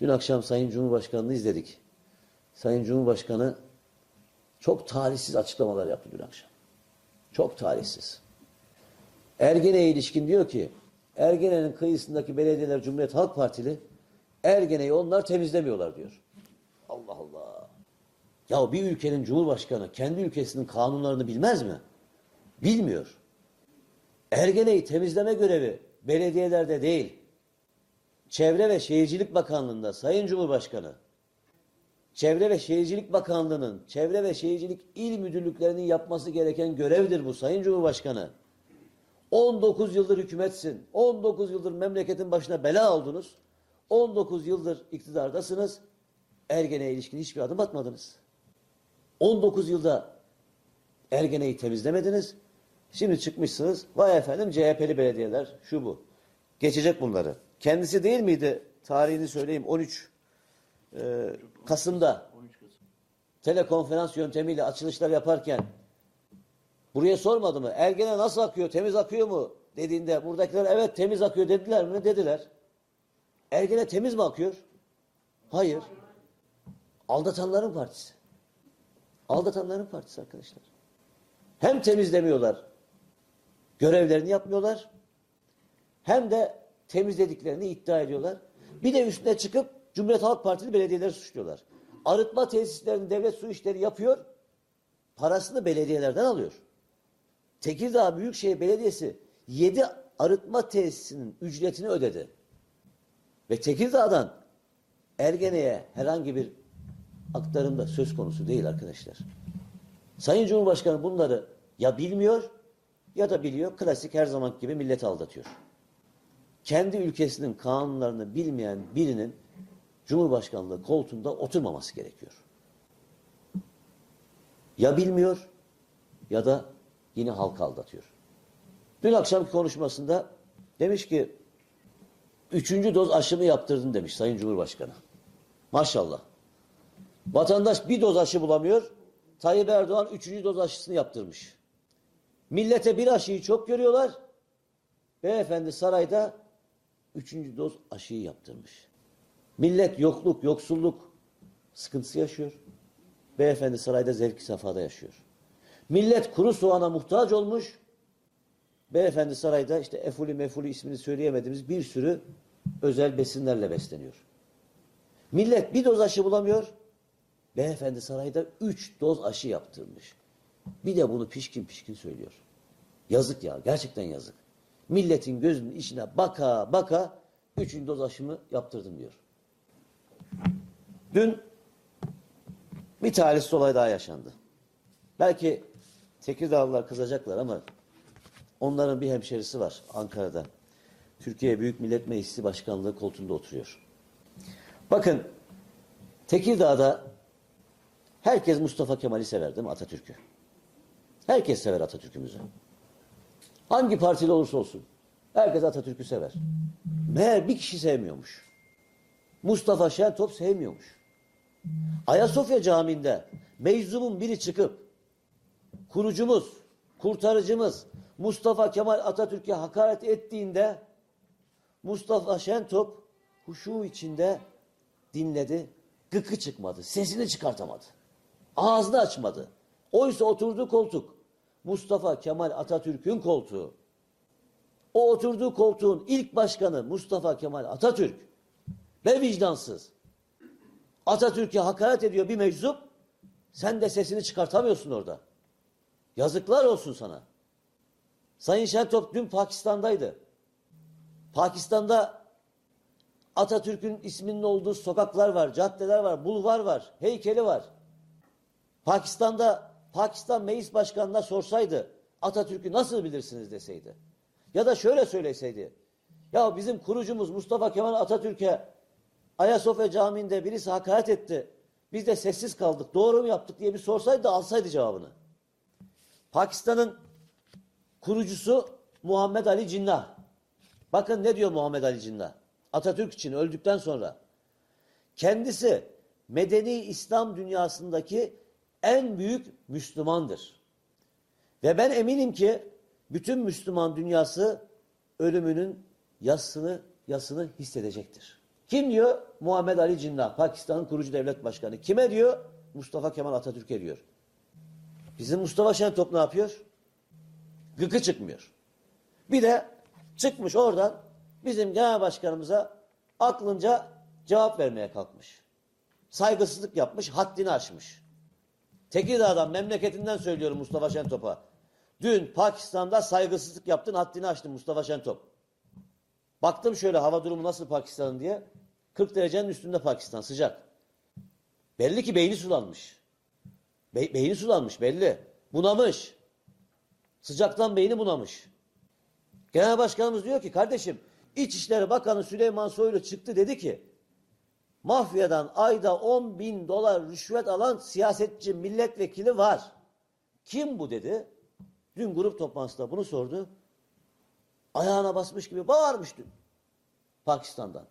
Dün akşam Sayın Cumhurbaşkanı'nı izledik. Sayın Cumhurbaşkanı çok talihsiz açıklamalar yaptı dün akşam. Çok talihsiz. Ergene'ye ilişkin diyor ki Ergene'nin kıyısındaki belediyeler Cumhuriyet Halk Partili Ergene'yi onlar temizlemiyorlar diyor. Allah Allah. Ya bir ülkenin cumhurbaşkanı kendi ülkesinin kanunlarını bilmez mi? Bilmiyor. Ergene'yi temizleme görevi belediyelerde değil. Çevre ve Şehircilik Bakanlığı'nda Sayın Cumhurbaşkanı Çevre ve Şehircilik Bakanlığı'nın Çevre ve Şehircilik İl Müdürlüklerinin yapması gereken görevdir bu Sayın Cumhurbaşkanı. 19 yıldır hükümetsin. 19 yıldır memleketin başına bela oldunuz. 19 yıldır iktidardasınız. Ergene'ye ilişkin hiçbir adım atmadınız. 19 yılda Ergene'yi temizlemediniz. Şimdi çıkmışsınız. Vay efendim CHP'li belediyeler şu bu. Geçecek bunları. Kendisi değil miydi? Tarihini söyleyeyim. 13 e, Kasım'da telekonferans yöntemiyle açılışlar yaparken buraya sormadı mı? Ergene nasıl akıyor? Temiz akıyor mu? Dediğinde buradakiler evet temiz akıyor dediler mi? Dediler. Ergene temiz mi akıyor? Hayır. Aldatanların partisi. Aldatanların partisi arkadaşlar. Hem temizlemiyorlar, görevlerini yapmıyorlar, hem de temizlediklerini iddia ediyorlar. Bir de üstüne çıkıp Cumhuriyet Halk Partili belediyeleri suçluyorlar. Arıtma tesislerini devlet su işleri yapıyor, parasını belediyelerden alıyor. Tekirdağ Büyükşehir Belediyesi 7 arıtma tesisinin ücretini ödedi. Ve Tekirdağ'dan Ergene'ye herhangi bir aktarım da söz konusu değil arkadaşlar. Sayın Cumhurbaşkanı bunları ya bilmiyor ya da biliyor. Klasik her zaman gibi milleti aldatıyor. Kendi ülkesinin kanunlarını bilmeyen birinin Cumhurbaşkanlığı koltuğunda oturmaması gerekiyor. Ya bilmiyor ya da yine halkı aldatıyor. Dün akşamki konuşmasında demiş ki üçüncü doz aşımı yaptırdın demiş Sayın Cumhurbaşkanı. Maşallah. Vatandaş bir doz aşı bulamıyor. Tayyip Erdoğan üçüncü doz aşısını yaptırmış. Millete bir aşıyı çok görüyorlar. Beyefendi sarayda üçüncü doz aşıyı yaptırmış. Millet yokluk, yoksulluk sıkıntısı yaşıyor. Beyefendi sarayda zevki safhada yaşıyor. Millet kuru soğana muhtaç olmuş. Beyefendi sarayda işte efuli mefuli ismini söyleyemediğimiz bir sürü özel besinlerle besleniyor. Millet bir doz aşı bulamıyor. Beyefendi sarayda üç doz aşı yaptırmış. Bir de bunu pişkin pişkin söylüyor. Yazık ya gerçekten yazık. Milletin gözünün içine baka baka üçüncü doz aşımı yaptırdım diyor. Dün bir talihsiz olay daha yaşandı. Belki Tekirdağlılar kızacaklar ama onların bir hemşerisi var Ankara'da. Türkiye Büyük Millet Meclisi Başkanlığı koltuğunda oturuyor. Bakın Tekirdağ'da herkes Mustafa Kemal'i sever değil mi Atatürk'ü? Herkes sever Atatürk'ümüzü. Hangi partili olursa olsun. Herkes Atatürk'ü sever. Meğer bir kişi sevmiyormuş. Mustafa Şentop sevmiyormuş. Ayasofya Camii'nde meczubun biri çıkıp kurucumuz, kurtarıcımız Mustafa Kemal Atatürk'e hakaret ettiğinde Mustafa Şentop huşu içinde dinledi. Gıkı çıkmadı. Sesini çıkartamadı. Ağzını açmadı. Oysa oturduğu koltuk Mustafa Kemal Atatürk'ün koltuğu. O oturduğu koltuğun ilk başkanı Mustafa Kemal Atatürk ve vicdansız. Atatürk'e hakaret ediyor bir meczup. Sen de sesini çıkartamıyorsun orada. Yazıklar olsun sana. Sayın Şentop dün Pakistan'daydı. Pakistan'da Atatürk'ün isminin olduğu sokaklar var, caddeler var, bulvar var, heykeli var. Pakistan'da Pakistan Meclis Başkanı'na sorsaydı Atatürk'ü nasıl bilirsiniz deseydi. Ya da şöyle söyleseydi. Ya bizim kurucumuz Mustafa Kemal Atatürk'e Ayasofya Camii'nde birisi hakaret etti. Biz de sessiz kaldık. Doğru mu yaptık diye bir sorsaydı da alsaydı cevabını. Pakistan'ın kurucusu Muhammed Ali Cinnah. Bakın ne diyor Muhammed Ali Cinnah. Atatürk için öldükten sonra. Kendisi medeni İslam dünyasındaki en büyük Müslümandır. Ve ben eminim ki bütün Müslüman dünyası ölümünün yasını, yasını hissedecektir. Kim diyor? Muhammed Ali Cinnah, Pakistan'ın kurucu devlet başkanı. Kime diyor? Mustafa Kemal Atatürk'e diyor. Bizim Mustafa Şentop ne yapıyor? Gıkı çıkmıyor. Bir de çıkmış oradan bizim genel başkanımıza aklınca cevap vermeye kalkmış. Saygısızlık yapmış, haddini aşmış. Tekirdağ'dan, memleketinden söylüyorum Mustafa Şentop'a. Dün Pakistan'da saygısızlık yaptın, haddini aştın Mustafa Şentop. Baktım şöyle hava durumu nasıl Pakistan'ın diye. 40 derecenin üstünde Pakistan, sıcak. Belli ki beyni sulanmış. Be- beyni sulanmış belli. Bunamış. Sıcaktan beyni bunamış. Genel Başkanımız diyor ki kardeşim İçişleri Bakanı Süleyman Soylu çıktı dedi ki mafyadan ayda 10 bin dolar rüşvet alan siyasetçi milletvekili var. Kim bu dedi. Dün grup toplantısında bunu sordu. Ayağına basmış gibi bağırmış dün. Pakistan'dan.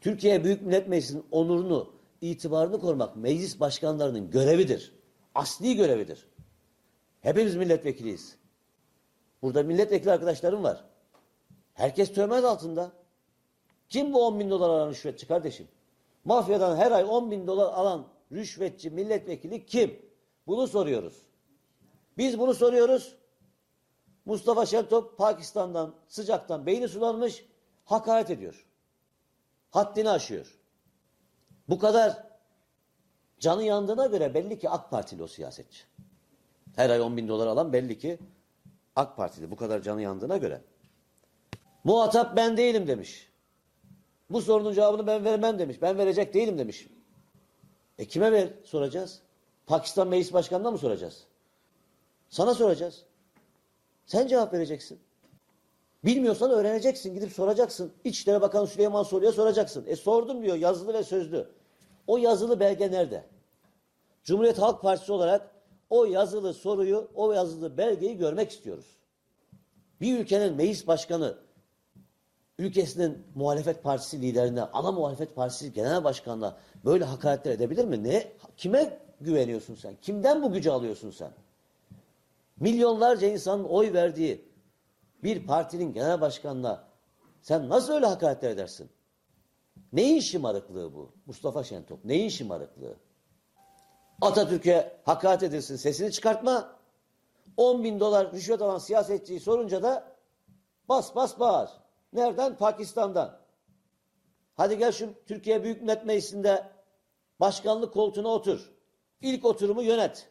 Türkiye Büyük Millet Meclisi'nin onurunu, itibarını korumak meclis başkanlarının görevidir. Asli görevidir. Hepimiz milletvekiliyiz. Burada milletvekili arkadaşlarım var. Herkes töhmet altında. Kim bu 10 bin dolar alan rüşvetçi kardeşim? Mafyadan her ay 10 bin dolar alan rüşvetçi milletvekili kim? Bunu soruyoruz. Biz bunu soruyoruz. Mustafa Şentop Pakistan'dan sıcaktan beyni sulanmış hakaret ediyor. Haddini aşıyor. Bu kadar canı yandığına göre belli ki AK Partili o siyasetçi. Her ay 10 bin dolar alan belli ki AK Partili. Bu kadar canı yandığına göre. Muhatap ben değilim demiş. Bu sorunun cevabını ben vermem demiş. Ben verecek değilim demiş. E kime ver soracağız? Pakistan Meclis Başkanı'na mı soracağız? Sana soracağız. Sen cevap vereceksin. Bilmiyorsan öğreneceksin. Gidip soracaksın. İçişleri Bakanı Süleyman Soylu'ya soracaksın. E sordum diyor yazılı ve sözlü. O yazılı belge nerede? Cumhuriyet Halk Partisi olarak o yazılı soruyu, o yazılı belgeyi görmek istiyoruz. Bir ülkenin meclis başkanı ülkesinin muhalefet partisi liderine, ana muhalefet partisi genel başkanına böyle hakaretler edebilir mi? Ne? Kime güveniyorsun sen? Kimden bu gücü alıyorsun sen? Milyonlarca insanın oy verdiği bir partinin genel başkanına sen nasıl öyle hakaretler edersin? Neyin şımarıklığı bu? Mustafa Şentop. Neyin şımarıklığı? Atatürk'e hakaret edilsin, sesini çıkartma. 10 bin dolar rüşvet alan siyasetçiyi sorunca da bas bas bağır. Nereden? Pakistan'dan. Hadi gel şu Türkiye Büyük Millet Meclisi'nde başkanlık koltuğuna otur. İlk oturumu yönet.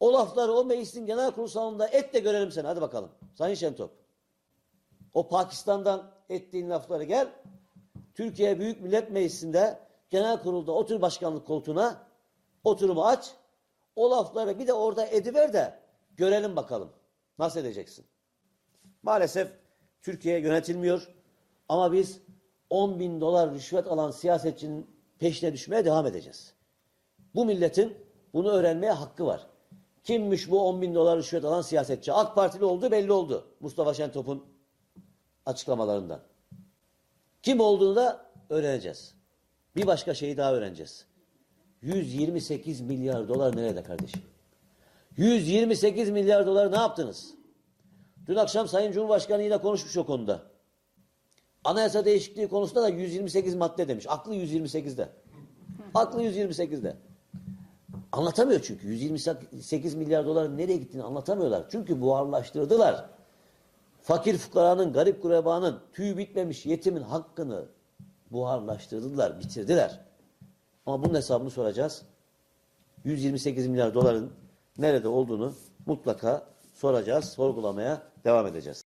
O lafları o meclisin genel kurulu salonunda et de görelim seni. Hadi bakalım. Sayın Şentop. O Pakistan'dan ettiğin lafları gel. Türkiye Büyük Millet Meclisi'nde genel kurulda otur başkanlık koltuğuna. Oturumu aç. O lafları bir de orada ediver de görelim bakalım. Nasıl edeceksin? Maalesef Türkiye yönetilmiyor. Ama biz 10 bin dolar rüşvet alan siyasetçinin peşine düşmeye devam edeceğiz. Bu milletin bunu öğrenmeye hakkı var. Kimmiş bu 10 bin dolar rüşvet alan siyasetçi? AK Partili olduğu belli oldu. Mustafa Şentop'un açıklamalarından. Kim olduğunu da öğreneceğiz. Bir başka şeyi daha öğreneceğiz. 128 milyar dolar nerede kardeşim? 128 milyar dolar ne yaptınız? Dün akşam Sayın Cumhurbaşkanı yine konuşmuş o konuda. Anayasa değişikliği konusunda da 128 madde demiş. Aklı 128'de. Aklı 128'de. Anlatamıyor çünkü. 128 milyar doların nereye gittiğini anlatamıyorlar. Çünkü buharlaştırdılar. Fakir fukaranın, garip kurebanın, tüy bitmemiş yetimin hakkını buharlaştırdılar, bitirdiler. Ama bunun hesabını soracağız. 128 milyar doların nerede olduğunu mutlaka soracağız, sorgulamaya devam edeceğiz.